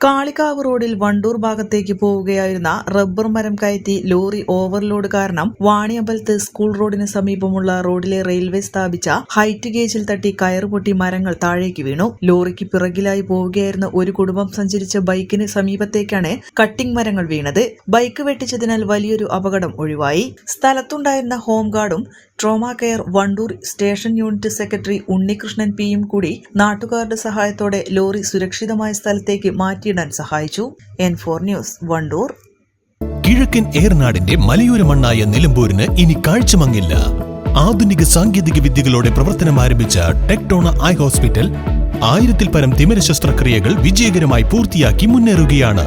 Kalikavu റോഡിൽ വണ്ടൂർ ഭാഗത്തേക്ക് പോവുകയായിരുന്ന റബ്ബർ മരം കയറ്റി ലോറി ഓവർലോഡ് കാരണം വാണിയമ്പലത്ത് സ്കൂൾ റോഡിന് സമീപമുള്ള റോഡിലെ റെയിൽവേ സ്ഥാപിച്ച ഹൈറ്റ് ഗേജിൽ തട്ടി കയറുപൊട്ടി മരങ്ങൾ താഴേക്ക് വീണു. ലോറിക്ക് പിറകിലായി പോവുകയായിരുന്ന ഒരു കുടുംബം സഞ്ചരിച്ച ബൈക്കിന് സമീപത്തേക്കാണ് കട്ടിംഗ് മരങ്ങൾ വീണത്. ബൈക്ക് വെട്ടിച്ചതിനാൽ വലിയൊരു അപകടം ഒഴിവായി. സ്ഥലത്തുണ്ടായിരുന്ന ഹോംഗാർഡും trauma care Wandoor station unit secretary Unnikrishnan പിയും കൂടി നാട്ടുകാരുടെ സഹായത്തോടെ ലോറി സുരക്ഷിതമായ സ്ഥലത്തേക്ക് മാറ്റിയിടാൻ സഹായിച്ചു. N four news Wandoor. കിഴക്കൻ ഏർനാടിന്റെ മലയോര മണ്ണായ നിലമ്പൂരിന് ഇനി കാഴ്ചമങ്ങില്ല. ആധുനിക സാങ്കേതിക വിദ്യകളോടെ പ്രവർത്തനം ആരംഭിച്ച ടെക്ടോണ ഐ ഹോസ്പിറ്റൽ ആയിരത്തിൽ പരം തിമിര ശസ്ത്രക്രിയകൾ വിജയകരമായി പൂർത്തിയാക്കി മുന്നേറുകയാണ്.